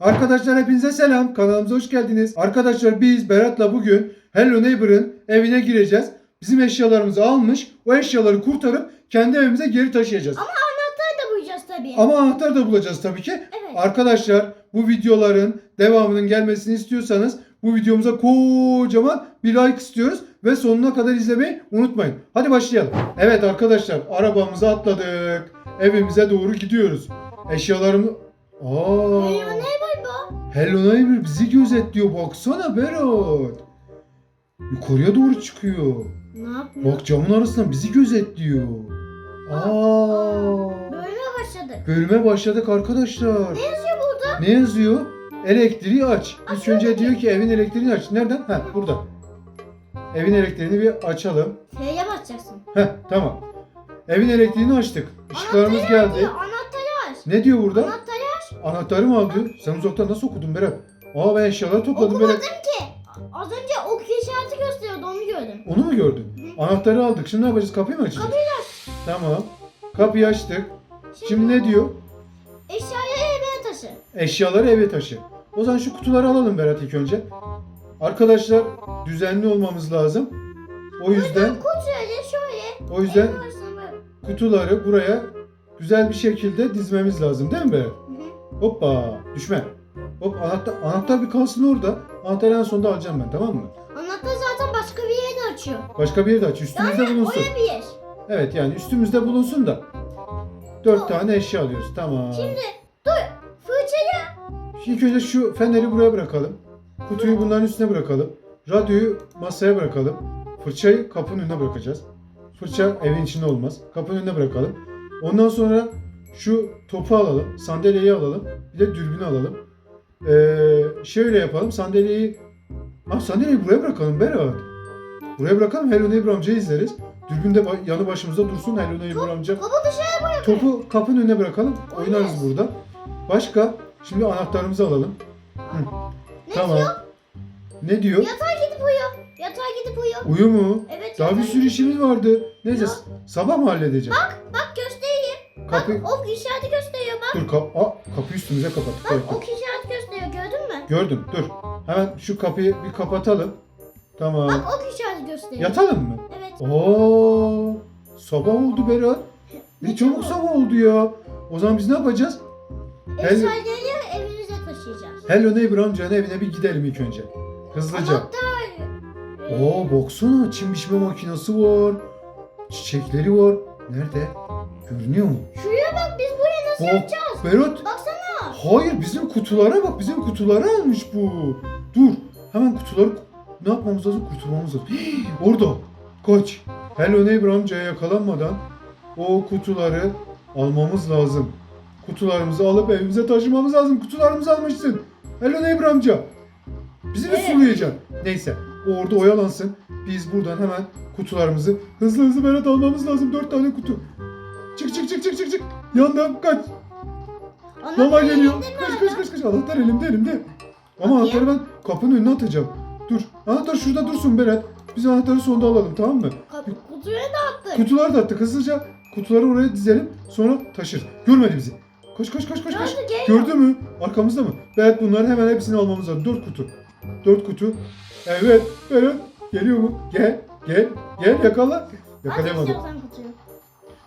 Arkadaşlar hepinize selam. Kanalımıza hoş geldiniz. Arkadaşlar biz Berat'la bugün Hello Neighbor'ın evine gireceğiz. Bizim eşyalarımızı almış. O eşyaları kurtarıp kendi evimize geri taşıyacağız. Anahtar da bulacağız tabii. Ama anahtar da bulacağız tabii ki. Evet. Arkadaşlar bu videoların devamının gelmesini istiyorsanız bu videomuza kocaman bir like istiyoruz ve sonuna kadar izlemeyi unutmayın. Hadi başlayalım. Evet arkadaşlar arabamıza atladık. Evimize doğru gidiyoruz. Eşyalarımı... Aa. Hello neighbor. Hello Neighbor bizi gözetliyor. Baksana Berat. Yukarıya doğru çıkıyor. Ne yapıyor? Bak camın arasından bizi gözetliyor. Aa. Böyle başladık. Bölüme başladık arkadaşlar. Ne yazıyor burada? Ne yazıyor? Elektriği aç. İlk önce diyor ki evin elektriğini aç. Nereden? Ha burada. Evin elektriğini bir açalım. F'ye basacaksın. Heh tamam. Evin elektriğini açtık. Işıklarımız Anahtarı geldi. diyor, Anahtarı aç. Ne diyor burada? Anahtarı. Anahtarı mı aldı? Sen uzaktan nasıl okudun Berat? Aa ben eşyaları topladım Okumadım Berat. ki. Az önce ok işareti gösteriyordu onu gördüm. Onu mu gördün? Anahtarı aldık. Şimdi ne yapacağız? Kapıyı mı açacağız? Kapıyı Tamam. Kapıyı açtık. Şimdi ne diyor? Eşyayı eve taşı. Eşyaları eve taşı. O zaman şu kutuları alalım Berat ilk önce. Arkadaşlar düzenli olmamız lazım. O yüzden Kut şöyle o yüzden arasına kutuları buraya güzel bir şekilde dizmemiz lazım değil mi Berat? Hı hı. Hoppa düşme. Hop anahtar, anahtar bir kalsın orada. Anahtarı en sonunda alacağım ben tamam mı? Anahtar zaten başka bir yere de açıyor. Başka bir yerde aç. Üstümüzde bulunsun. Oraya bir yer. Evet yani üstümüzde bulunsun da. Dört tane eşya alıyoruz. Tamam. Şimdi dur. Fırçayı. İlk önce şu feneri buraya bırakalım. Kutuyu bunların üstüne bırakalım. Radyoyu masaya bırakalım. Fırçayı kapının önüne bırakacağız. Fırça evin içinde olmaz. Kapının önüne bırakalım. Ondan sonra şu topu alalım. Sandalyeyi alalım. Bir de dürbünü alalım. Ee, şöyle yapalım. Sandalyeyi... Ah sandalyeyi buraya bırakalım Berat. Buraya bırakalım. Hello Neighbor amcayı izleriz. Dürbün de yanı başımızda dursun. Hello Neighbor amca. Topu dışarı bırak. Topu kapının önüne bırakalım. Oynarız burada. Başka? Şimdi anahtarımızı alalım. Ne tamam. diyor? Ne diyor? Yatağa gidip uyu. Yatağa gidip uyu. Uyu mu? Evet. Daha bir sürü işimiz vardı. Neyse sabah mı halledeceğim? Bak göstereyim. Kapı... Bak ok işareti gösteriyor bak. Dur kap... Aa, kapıyı üstümüze kapattık. Bak Evet, ok işareti gösteriyor gördün mü? Gördüm dur. Hemen şu kapıyı bir kapatalım. Tamam. Bak ok işareti gösteriyor. Yatalım mı? Evet. Oo, sabah oldu Berat. Ne çabuk sabah oldu ya. O zaman biz ne yapacağız? Eşyaları evimize taşıyacağız. Hello Neighbor amcanın evine bir gidelim ilk önce. Hızlıca. Anahtar. Oo baksana çim biçme makinesi var. Çiçekleri var. Nerede? Görünüyor mu? Şuraya bak biz buraya nasıl Bak yapacağız? Berat. Baksana. Hayır bizim kutulara bak. Bizim kutuları almış bu. Dur. Hemen kutuları ne yapmamız lazım? Kurtulmamız lazım. Hii, orada. Kaç. Hello Neighbor amcaya yakalanmadan o kutuları almamız lazım. Kutularımızı alıp evimize taşımamız lazım. Kutularımızı almışsın. Hello Neighbor amca. Bizi mi Evet. sulayacaksın? Neyse. O orada oyalansın. Biz buradan hemen kutularımızı hızlı hızlı Berat almamız lazım. Dört tane kutu. Çık çık çık çık çık çık. Yandan kaç. Valla geliyor. Kaç kaç kaç kaç. Anahtar elimde elimde. Ama anahtarı ben kapının önüne atacağım. Dur. Anahtar şurada dursun Berat. Biz anahtarı sonunda alalım tamam mı? Kap- Kutuya da attık. Kutuları da attık hızlıca. Kutuları oraya dizelim. Sonra taşır. Görmedi bizi. Koş koş koş koş koş. Gördü, mü? Arkamızda mı? Berat bunların hemen hepsini almamız lazım. Dört kutu. Dört kutu. Evet. Berat. Geliyor mu? Gel. Gel. Gel yakala. Yakalayamadım.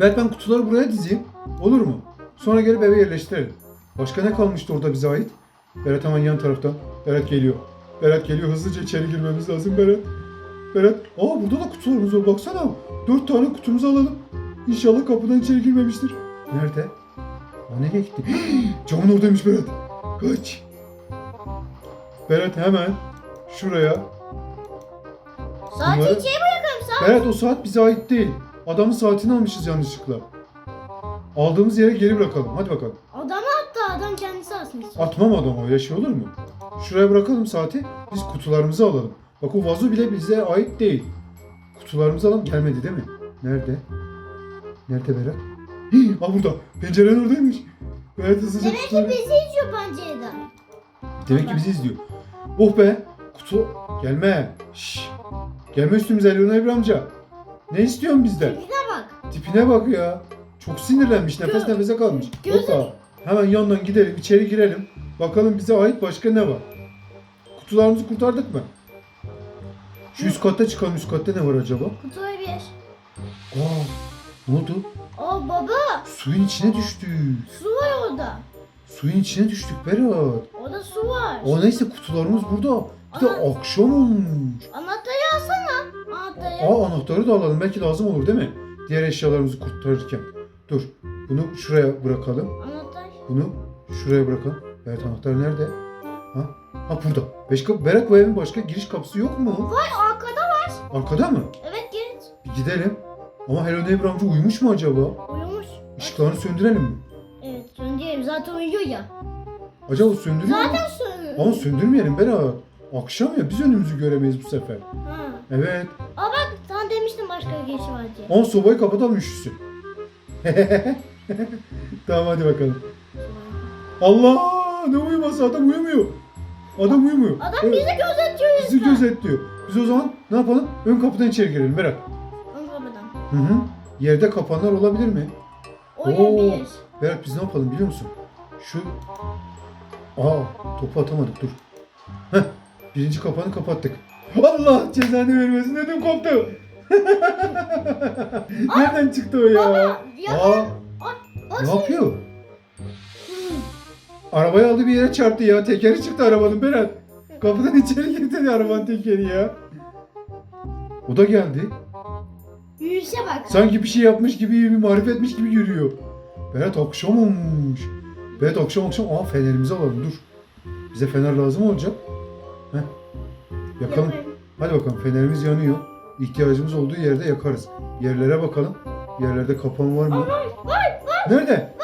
Berat ben kutuları buraya dizeyim. Olur mu? Sonra gelip eve yerleştirelim. Başka ne kalmıştı orada bize ait? Berat hemen yan taraftan. Berat geliyor. Berat geliyor. Hızlıca içeri girmemiz lazım Berat. Berat. Aa burada da kutularımız var. Baksana. Dört tane kutumuzu alalım. İnşallah kapıdan içeri girmemiştir. Nerede? Aa nereye gitti? Camın oradaymış Berat. Kaç. Berat hemen şuraya. Saati Bunları- içeri bırakalım saat. Berat o saat bize ait değil. Adamın saatini almışız yanlışlıkla. Aldığımız yere geri bırakalım. Hadi bakalım. Adamı attı adam kendisi istiyor. Atmam adamı öyle şey olur mu? Şuraya bırakalım saati. Biz kutularımızı alalım. Bak o vazo bile bize ait değil. Kutularımızı alalım. Gelmedi değil mi? Nerede? Nerede Berat? Hii, Aa burada. Pencerenin oradaymış. Berat hızlıca Demek ki kutuları... bizi izliyor pencereden. Demek ki bizi izliyor. Oh be. Kutu. Gelme. Şşş. Gelme üstümüze Leonel İbrahim amca. Ne istiyorsun bizden? Tipine bak. Tipine bak ya. Çok sinirlenmiş. Nefes Gö- nefese kalmış. gözü- Hoppa. Hemen yandan gidelim. içeri girelim. Bakalım bize ait başka ne var? Kutularımızı kurtardık mı? Şu üst katta çıkalım. Üst katta ne var acaba? Kutuya bir. Aa, ne oldu? Aa baba Suyun içine düştük. su var orada. Suyun içine düştük Berat. Orada su var. O neyse kutularımız burada. Bir de akşam olmuş. Anahtarı. Aa anahtarı da alalım. Belki lazım olur değil mi? Diğer eşyalarımızı kurtarırken. Dur. Bunu şuraya bırakalım. Anahtar. Bunu şuraya bırakalım. Evet anahtar nerede? Ha? Ha burada. Beş kapı. Berat bu evin başka giriş kapısı yok mu? Var arkada var. Arkada mı? Evet git. Bir gidelim. Ama Hello Neighbor amca uyumuş mu acaba? Uyumuş. Işıklarını söndürelim mi? Evet söndürelim zaten uyuyor ya. Acaba söndürüyor mu? Zaten söndürüyor. Ama söndürmeyelim Berat. Akşam ya biz önümüzü göremeyiz bu sefer. Ha. Evet. Aa bak sen demiştin başka bir geçi var diye. On sobayı kapatalım üşüsün. tamam hadi bakalım. Allah ne uyuması adam uyumuyor. Adam uyumuyor. Adam Evet, bizi gözetiyor bizi lütfen. gözetliyor. Biz o zaman ne yapalım? Ön kapıdan içeri girelim Berat. Ön kapıdan. Hı hı. Yerde kapanlar olabilir mi? Olabilir. Berat biz ne yapalım biliyor musun? Şu... Aa topu atamadık dur. Heh, birinci kapağını kapattık. Allah cezanı vermesin ödüm koptu. Nereden çıktı o ya? Baba ya. Aa, o ne şey- yapıyor? Hmm. Arabayı aldı bir yere çarptı ya. Tekeri çıktı arabanın Berat. Kapıdan içeri girdi arabanın tekeri ya. O da geldi. Yürüyüşe bak. Sanki bir şey yapmış gibi, bir marifetmiş gibi yürüyor. Berat akşam olmuş. Berat akşam akşam aa fenerimizi alalım dur. Bize fener lazım olacak. Yakalım. Hadi bakalım fenerimiz yanıyor. İhtiyacımız olduğu yerde yakarız. Yerlere bakalım. Yerlerde kapan var mı? Var var var. Nerede?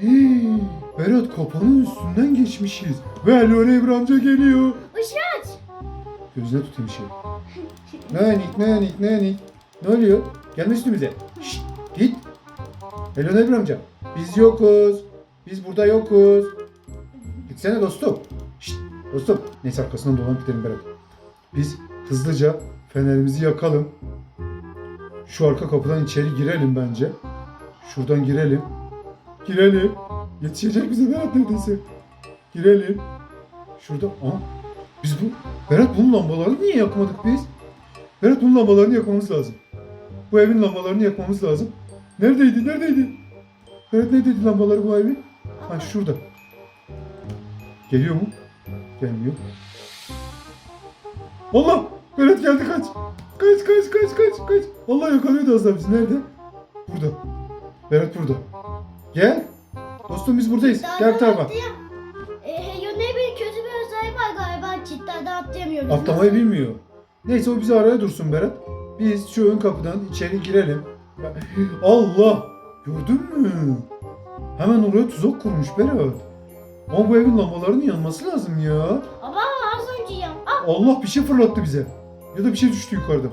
Hii, Berat kapanın üstünden geçmişiz. Ve Neighbor amca geliyor. Işığı aç. Gözüne tutayım şey. Nanik nanik nanik. Ne oluyor? Gelme üstümüze. Şşt, git. Neighbor amca. Biz yokuz. Biz burada yokuz. Gitsene dostum. Dostum. Neyse arkasından dolanıp gidelim Berat. Biz hızlıca fenerimizi yakalım. Şu arka kapıdan içeri girelim bence. Şuradan girelim. Girelim. Yetişecek bize Berat neredeyse. Girelim. Şurada. Aa, biz bu... Berat bunun lambalarını niye yakmadık biz? Berat bunun lambalarını yakmamız lazım. Bu evin lambalarını yakmamız lazım. Neredeydi? Neredeydi? Berat neredeydi lambaları bu evin? Ha şurada. Geliyor mu? Gelmiyor. Allah! Berat geldi kaç. Kaç kaç kaç kaç kaç. Allah yakalıyordu daha bizi. Nerede? Burada. Berat burada. Gel. Dostum biz buradayız. Gel bu tarafa. E, Yönetmenin kötü bir özelliği var galiba. Çitlerden atlayamıyoruz. Atlamayı bilmiyor. Neyse o bizi araya dursun Berat. Biz şu ön kapıdan içeri girelim. Allah! Gördün mü? Hemen oraya tuzak kurmuş Berat. Ama bu evin lambalarının yanması lazım ya. Ama az önce ya. Ah Allah bir şey fırlattı bize. Ya da bir şey düştü yukarıdan.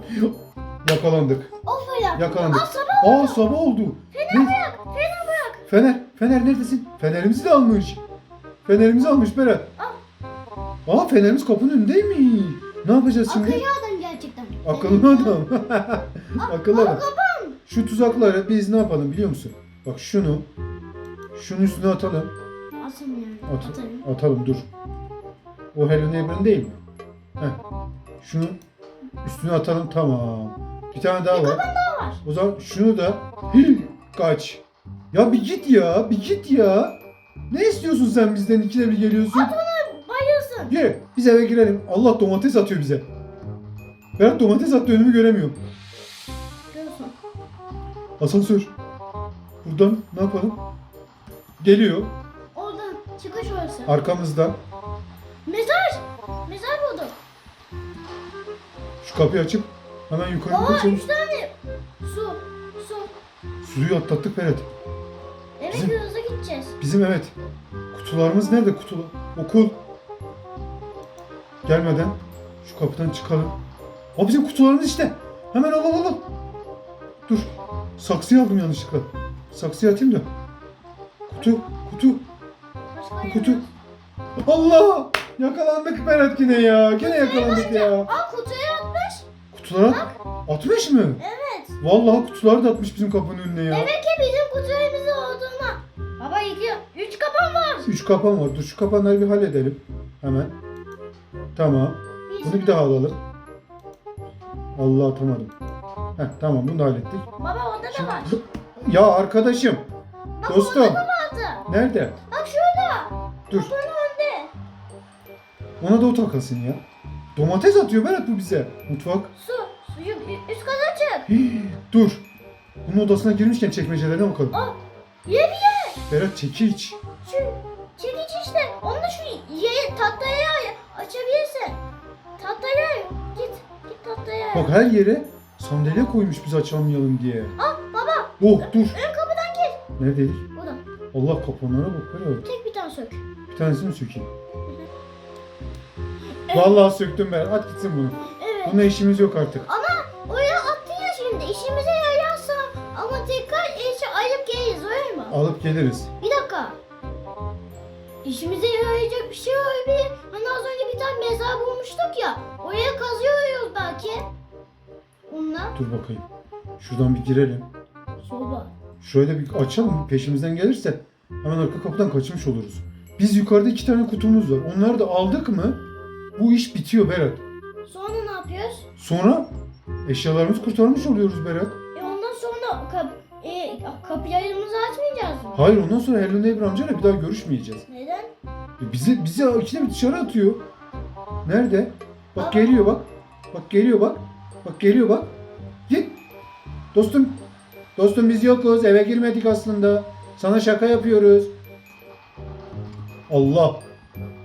Yakalandık. o fırlattı. Yakalandık. Aa sabah. Aa sabah oldu. Fener Ne? bırak. Fener bırak. Fener. Fener neredesin? Fenerimizi de almış. Fenerimizi almış Berat. Aa fenerimiz kapının önündeymiş. Ne yapacağız şimdi? Akıllı adam gerçekten. Akıllı adam. Akıllı adam. Şu tuzakları biz ne yapalım biliyor musun? Bak şunu. Şunun üstüne atalım. At, Atarım. atalım dur. O Hello Neighbor'ın değil mi? Heh. Şunu üstüne atalım tamam. Bir tane daha var. var. O zaman şunu da Hii, kaç. Ya bir git ya, bir git ya. Ne istiyorsun sen bizden ikide bir geliyorsun? Bayılsın. Gel biz eve girelim. Allah domates atıyor bize. Berat domates attı önümü göremiyorum. Görüyorsun. Asansör. Buradan ne yapalım? Geliyor. Çıkış orası. Arkamızda. Mezar. Mezar buldum. Şu kapıyı açıp hemen yukarı Aa kaçalım. üç tane. Su. Su. Suyu atlattık Berat. Evet Bizim- hızlı gideceğiz. Bizim evet. Kutularımız nerede kutular? Okul. Gelmeden şu kapıdan çıkalım. O bizim kutularımız işte. Hemen al al al. Dur. Saksıyı aldım yanlışlıkla. Saksıyı atayım da. Kutu, kutu, kutu. Allah! Yakalandık Berat yine ya. Gene yakalandık ya. Aa kutuya atmış. Kutulara atmış mı? Evet. Vallahi kutuları da atmış bizim kapının önüne ya. Demek ki bizim kutularımızın olduğuna. Baba iki, üç kapan var. Üç kapan var. Dur şu kapanları bir halledelim. Hemen. Tamam. Bunu bir daha alalım. Allah atamadım. Heh, tamam bunu da hallettik. Baba orada da var. Ya arkadaşım. Bak Dostum. orada da vardı. Nerede? Bak. Dur. Ona da o takılsın ya. Domates atıyor Berat bu bize. Mutfak. Su. Suyu üst kata çık. Hii, Dur. Bunun odasına girmişken çekmecelerine bakalım. Aa, ye bir ye. Berat çekiç. Şu çekiç işte. Onu da şu ye, tahtaya açabilirsin. Tahtaya git. Git tahtaya. Bak her yere sandalye koymuş biz açamayalım diye. Al baba. Oh dur. Ön kapıdan gir. Neredeydik? Buradan. Allah kapanlara bak Berat. Tek bir tane sök. Bir tanesini sökeyim. Vallahi söktüm Berat. At gitsin bunu. Evet. Bununla işimiz yok artık. Ama oraya attın ya şimdi. İşimize yararsa ama tekrar eşi ayıp geliriz öyle mi? Alıp geliriz. Bir dakika. İşimize yarayacak bir şey olabilir. Hani az önce bir tane mezar bulmuştuk ya. Oraya kazıyoruz belki. Onunla. Dur bakayım. Şuradan bir girelim. Şöyle bir açalım. Peşimizden gelirse hemen arka kapıdan kaçmış oluruz. Biz yukarıda iki tane kutumuz var. Onları da aldık mı bu iş bitiyor Berat. Sonra ne yapıyoruz? Sonra eşyalarımızı kurtarmış oluyoruz Berat. E ondan sonra kap e, kapılarımızı açmayacağız mı? Hayır ondan sonra Hello Neighbor amcayla bir daha görüşmeyeceğiz. Neden? E Bizi bizi ikide bir dışarı atıyor. Nerede? Bak geliyor bak. Bak geliyor bak. Bak geliyor bak. Git. Dostum. Dostum biz yokuz. Eve girmedik aslında. Sana şaka yapıyoruz. Allah.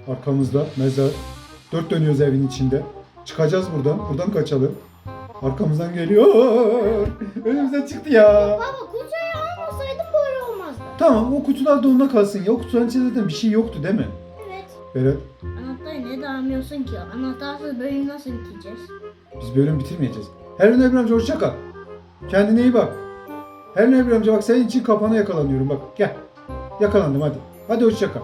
Arkamızda mezar. Dört dönüyoruz evin içinde. Çıkacağız buradan. Buradan kaçalım. Arkamızdan geliyor. Önümüzden çıktı ya. Baba kutuyu almasaydım böyle olmazdı. Tamam o kutular da onda kalsın ya. O kutuların içinde zaten bir şey yoktu değil mi? Evet. Berat Anahtarı ne dağılmıyorsun ki? Anahtarsız bölümü nasıl biteceğiz? Biz bölüm bitirmeyeceğiz. Harun Ebru amca hoşça kal. Kendine iyi bak. Harun Ebru amca bak senin için kapana yakalanıyorum bak. Gel. Yakalandım hadi. Hadi hoşça kal.